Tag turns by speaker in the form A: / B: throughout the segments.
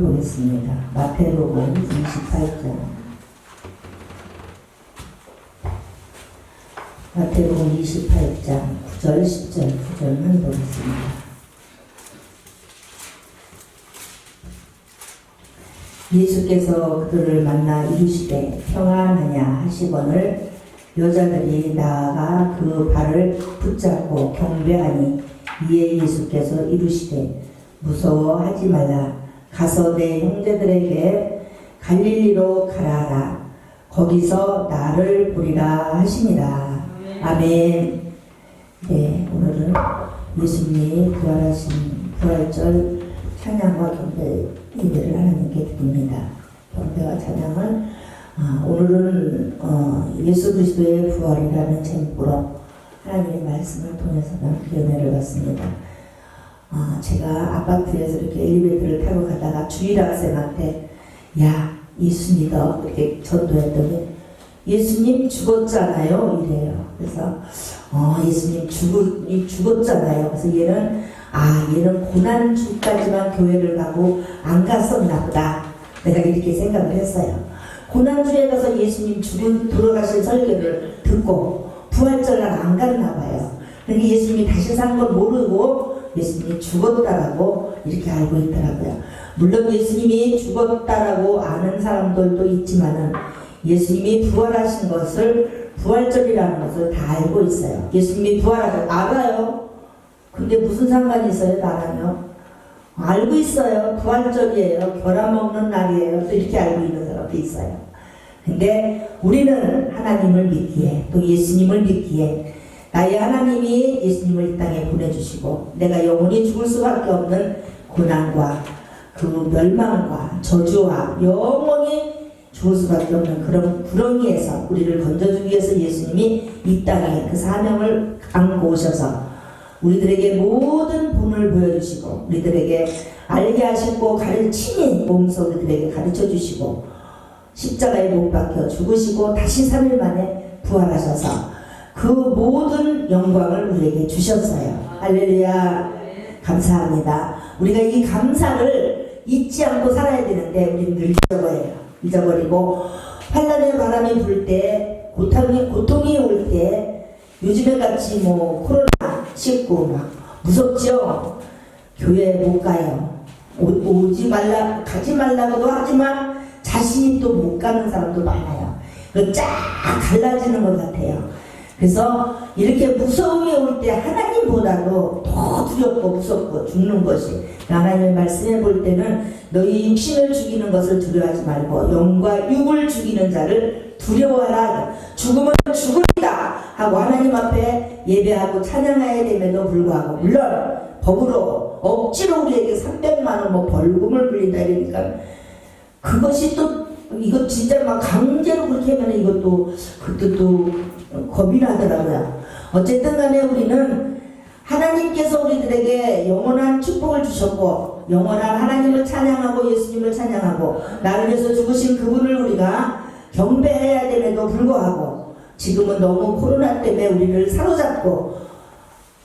A: 보겠습니다. 마태복음 28장. 마태복음 28장 9절, 10절, 9절만 보겠습니다. 예수께서 그들을 만나 이르시되 평안하냐 하시거늘 여자들이 나아가 그 발을 붙잡고 경배하니 이에 예수께서 이르시되 무서워하지 말라 가서 내 형제들에게 갈릴리로 가라라. 거기서 나를 보리라 하시니라 아멘. 네 오늘은 예수님이 부활하신 부활절 찬양과 경배 예배를 하나님께 드립니다. 경배와 찬양을 아, 오늘은 어, 예수 그리스도의 부활이라는 제목으로 하나님의 말씀을 통해서 남기 은혜를 받습니다. 아, 제가 아파트에서 이렇게 엘리베이터를 타고 가다가 주일 학생한테 야 예수 믿어 이렇게 전도했더니 예수님 죽었잖아요 이래요. 그래서 어 예수님 죽, 죽었잖아요. 그래서 얘는 아 얘는 고난 주까지만 교회를 가고 안 갔었나 보다. 내가 이렇게 생각을 했어요. 고난 주에 가서 예수님 죽은 돌아가신 설교를 듣고 부활절 날 안 갔나 봐요. 그러니까 예수님이 다시 산 걸 모르고 예수님이 죽었다라고 이렇게 알고 있더라고요. 물론 예수님이 죽었다라고 아는 사람들도 있지만은 예수님이 부활하신 것을 부활절이라는 것을 다 알고 있어요. 예수님이 부활하신 알아요. 근데 무슨 상관이 있어요, 나랑요? 알고 있어요. 부활절이에요. 결함 없는 날이에요. 또 이렇게 알고 있는 사람도 있어요. 근데 우리는 하나님을 믿기에 또 예수님을 믿기에 나의 하나님이 예수님을 이 땅에 보내주시고 내가 영원히 죽을 수밖에 없는 고난과 그 멸망과 저주와 영원히 죽을 수밖에 없는 그런 구렁이에서 우리를 건져주기 위해서 예수님이 이 땅에 그 사명을 안고 오셔서 우리들에게 모든 본을 보여주시고 우리들에게 알게 하시고 가르치니 몸소 우리들에게 가르쳐 주시고 십자가에 못 박혀 죽으시고 다시 3일 만에 부활하셔서 그 모든 영광을 우리에게 주셨어요. 할렐루야. 감사합니다. 우리가 이 감사를 잊지 않고 살아야 되는데 우리는 늘 잊어버려요. 잊어버리고 환란의 바람이 불 때 고통이, 고통이 올 때 요즘에 같이 뭐 코로나 19막 무섭죠? 교회 못 가요. 오, 오지 말라, 가지 말라고도 하지만 자신이 또 못 가는 사람도 많아요. 그쫙 갈라지는 것 같아요. 그래서 이렇게 무서움이 올 때 하나님보다도 더 두렵고 무섭고 죽는 것이 하나님의 말씀해 볼 때는 너희 육신을 죽이는 것을 두려워하지 말고 영과 육을 죽이는 자를 두려워하라. 죽음은 죽으리다 하고 하나님 앞에 예배하고 찬양해야 됨에도 불구하고 물론 법으로 억지로 우리에게 300만 원 뭐 벌금을 물린다 이러니까 그것이 또 이거 진짜 막 강제로 그렇게 하면 이것도 그것도 겁이 나더라고요. 어쨌든 간에 우리는 하나님께서 우리들에게 영원한 축복을 주셨고 영원한 하나님을 찬양하고 예수님을 찬양하고 나를 위해서 죽으신 그분을 우리가 경배해야 됨에도 불구하고 지금은 너무 코로나 때문에 우리를 사로잡고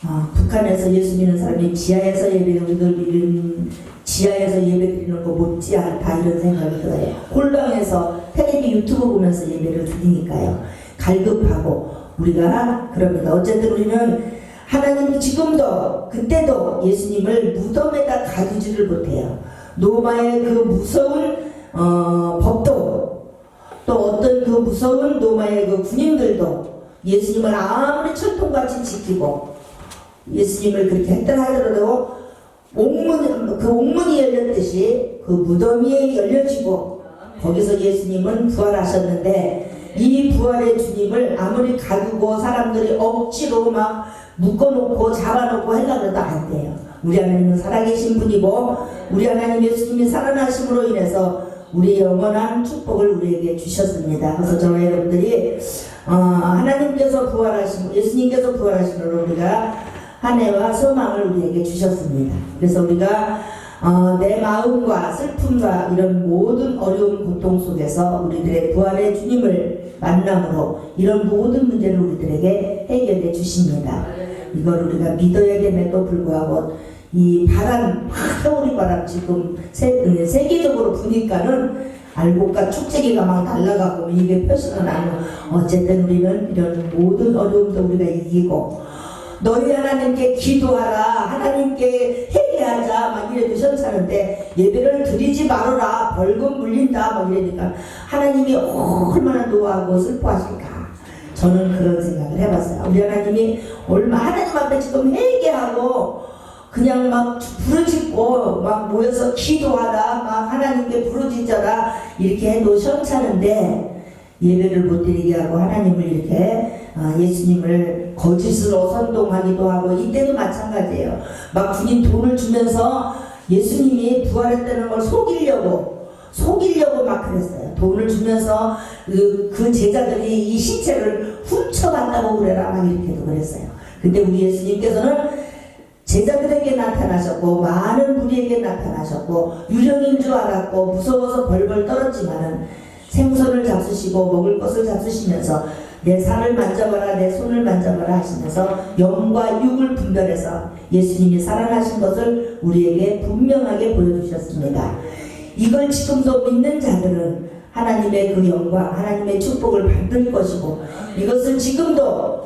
A: 어, 북한에서 예수 믿는 사람이 지하에서 예배 드리는 지하에서 예배 드리는 거 못지 않다 이런 생각이 들어요. 홀방에서 텔레비 유튜브 보면서 예배를 드리니까요. 갈급하고 우리가 그럽니다. 어쨌든 우리는 하나님 지금도 그때도 예수님을 무덤에다 가두지를 못해요. 노마의 그 무서운 어, 법도 또 어떤 그 무서운 노마의 그 군인들도 예수님을 아무리 철통같이 지키고 예수님을 그렇게 했다 하더라도 옥문, 그 옥문이 열렸듯이 그 무덤이 열려지고 거기서 예수님은 부활하셨는데 이 부활의 주님을 아무리 가두고 사람들이 억지로 막 묶어놓고 잡아놓고 하려고 해도 안 돼요. 우리 하나님은 살아계신 분이고 우리 하나님 예수님이 살아나심으로 인해서 우리 영원한 축복을 우리에게 주셨습니다. 그래서 저와 여러분들이 어, 하나님께서 부활하신 예수님께서 부활하심으로 우리가 한 해와 소망을 우리에게 주셨습니다. 그래서 우리가 어, 내 마음과 슬픔과 이런 모든 어려운 고통 속에서 우리들의 부활의 주님을 만남으로 이런 모든 문제를 우리들에게 해결해 주십니다. 이걸 우리가 믿어야 됨에도 불구하고 이 바람, 막 겨울이 바람 지금 세, 세계적으로 부니까는 알곡과 축제기가 막 날아가고 이게 표시가 나는 어쨌든 우리는 이런 모든 어려움도 우리가 이기고 너희 하나님께 기도하라 하나님께 회개하자 막 이래도 현사는데 예배를 드리지 말아라 벌금 물린다 막 이러니까 하나님이 얼마나 노하고 슬퍼하실까? 저는 그런 생각을 해봤어요. 우리 하나님이 얼마 하나님 앞에 지금 회개하고 그냥 막 부르짖고 막 모여서 기도하라 막 하나님께 부르짖어라 이렇게 해도 현찮은데 예배를 못 드리게 하고 하나님을 이렇게 아, 예수님을 거짓으로 선동하기도 하고 이때도 마찬가지예요. 막 군인 돈을 주면서 예수님이 부활했다는 걸 속이려고 속이려고 막 그랬어요. 돈을 주면서 그, 그 제자들이 이 신체를 훔쳐간다고 그래라 막 이렇게도 그랬어요. 근데 우리 예수님께서는 제자들에게 나타나셨고 많은 무리에게 나타나셨고 유령인 줄 알았고 무서워서 벌벌 떨었지만은 생선을 잡수시고 먹을 것을 잡수시면서 내 살을 만져봐라 내 손을 만져봐라 하시면서 영과 육을 분별해서 예수님이 살아나신 것을 우리에게 분명하게 보여주셨습니다. 이걸 지금도 믿는 자들은 하나님의 그 영광, 하나님의 축복을 받을 것이고 이것을 지금도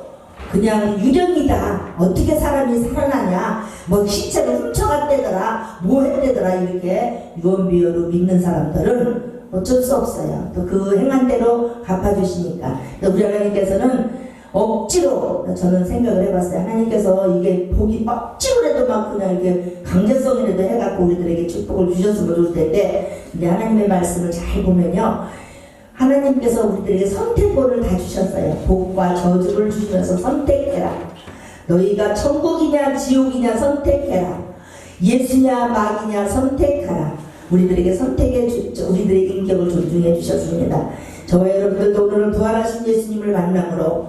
A: 그냥 유령이다. 어떻게 사람이 살아나냐. 뭐 신체를 훔쳐갔대더라. 뭐 했대더라. 이렇게 유언비어로 믿는 사람들은 어쩔 수 없어요. 또 그 행한 대로 갚아주시니까. 우리 하나님께서는 억지로 저는 생각을 해봤어요. 하나님께서 이게 복이 억지로라도 막 그냥 이렇게 강제성이라도 해갖고 우리들에게 축복을 주셨으면 좋을 텐데 근데 하나님의 말씀을 잘 보면요. 하나님께서 우리들에게 선택권을 다 주셨어요. 복과 저주를 주시면서 선택해라. 너희가 천국이냐 지옥이냐 선택해라. 예수냐 마귀냐 선택하라. 우리들에게 선택해 주, 우리들의 인격을 존중해 주셨습니다. 저와 여러분들도 오늘 부활하신 예수님을 만남으로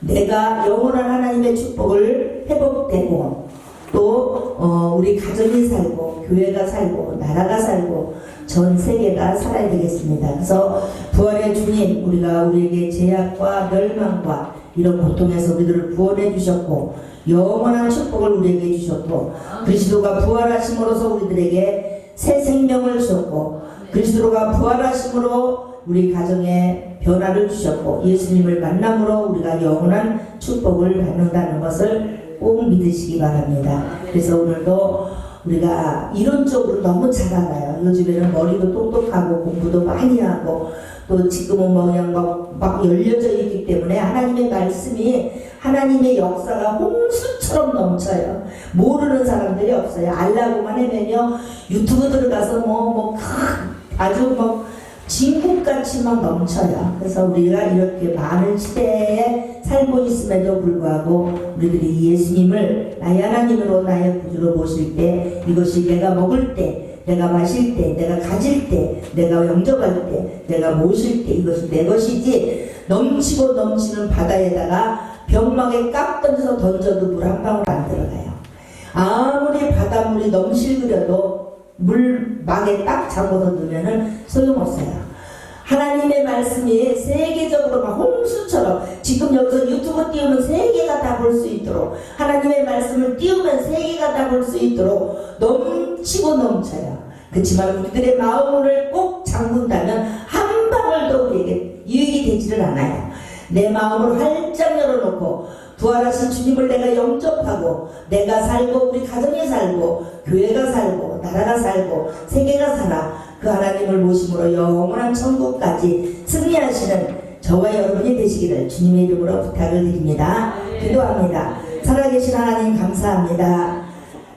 A: 내가 영원한 하나님의 축복을 회복되고 또 어, 우리 가정이 살고 교회가 살고 나라가 살고 전 세계가 살아야 되겠습니다. 그래서 부활의 주님 우리가 우리에게 제약과 멸망과 이런 고통에서 우리들을 구원해 주셨고 영원한 축복을 우리에게 주셨고 그리스도가 부활하심으로써 우리들에게 새 생명을 주셨고 그리스도가 부활하심으로 우리 가정에 변화를 주셨고 예수님을 만남으로 우리가 영원한 축복을 받는다는 것을 꼭 믿으시기 바랍니다. 그래서 오늘도 우리가 이론적으로 너무 잘 알아요. 요즘에는 머리도 똑똑하고 공부도 많이 하고 또 지금은 뭐 그냥 막, 막 열려져 있기 때문에 하나님의 말씀이 하나님의 역사가 홍수처럼 넘쳐요. 모르는 사람들이 없어요. 알라고만 해면요 유튜브 들어가서 뭐 뭐 아주 뭐 진국같이 막 넘쳐요. 그래서 우리가 이렇게 많은 시대에 살고 있음에도 불구하고 우리들이 예수님을 나의 하나님으로 나의 구주로 모실 때 이것이 내가 먹을 때 내가 마실 때 내가 가질 때 내가 영접할 때 내가 모실 때 이것이 내 것이지 넘치고 넘치는 바다에다가 병막에 깍 던져서 던져도 물 한 방울 안 들어가요. 아무리 바닷물이 넘실그려도 물막에 딱 잡아서 넣으면은 소용없어요. 하나님의 말씀이 세계적으로 막 홍수처럼 지금 여기서 유튜브 띄우면 세계가 다 볼 수 있도록 하나님의 말씀을 띄우면 세계가 다 볼 수 있도록 넘치고 넘쳐요. 그렇지만 우리들의 마음을 꼭 잠근다면 한 방울도 우리에게 유익이 되지를 않아요. 내 마음을 활짝 열어놓고 부활하신 주님을 내가 영접하고 내가 살고 우리 가정이 살고 교회가 살고 나라가 살고 세계가 살아 그 하나님을 모심으로 영원한 천국까지 승리하시는 저와 여러분이 되시기를 주님의 이름으로 부탁을 드립니다. 기도합니다. 살아계신 하나님 감사합니다.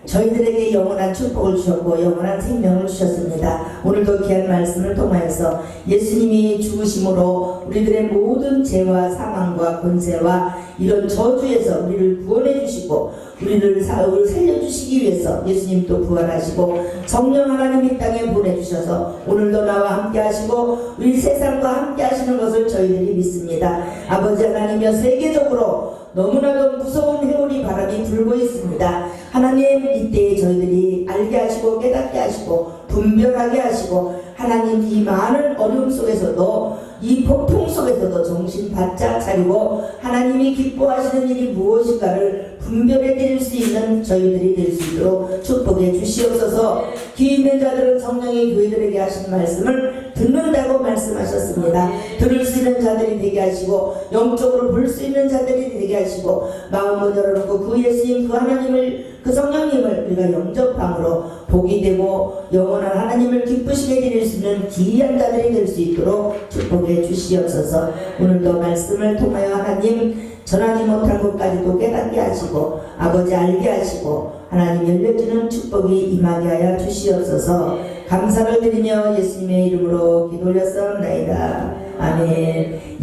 A: 저희들에게 영원한 축복을 주셨고 영원한 생명을 주셨습니다. 오늘도 귀한 말씀을 통하여서 예수님이 죽으심으로 우리들의 모든 죄와 사망과 권세와 이런 저주에서 우리를 구원해 주시고 우리를 살려주시기 위해서 예수님 또 부활하시고 성령 하나님 이 땅에 보내주셔서 오늘도 나와 함께 하시고 우리 세상과 함께 하시는 것을 저희들이 믿습니다. 아버지 하나님여 세계적으로 너무나도 무서운 해오리 바람이 불고 있습니다. 하나님 이때에 저희들이 알게 하시고 깨닫게 하시고 분별하게 하시고 하나님 이 많은 어려움 속에서도 이 폭풍 속에서도 정신 바짝 차리고 하나님이 기뻐하시는 일이 무엇인가를 분별해 드릴 수 있는 저희들이 될 수 있도록 축복해 주시옵소서. 귀 있는 자들은 성령이 교회들에게 하신 말씀을 듣는다고 말씀하셨습니다. 들을 수 있는 자들이 되게 하시고 영적으로 볼 수 있는 자들이 되게 하시고 마음을 열어놓고 그 예수님 그 하나님을 그 성령님을 우리가 영접함으로 복이 되고 영원한 하나님을 기쁘시게 드릴 수 있는 기이한 자들이 될 수 있도록 축복해 주시옵소서 오늘도 말씀을 통하여 하나님 전하지 못한 것까지도 깨닫게 하시고 아버지 알게 하시고 하나님 열려주는 축복이 임하게 하여 주시옵소서 감사를 드리며 예수님의 이름으로 기도 올렸사옵나이다. 아멘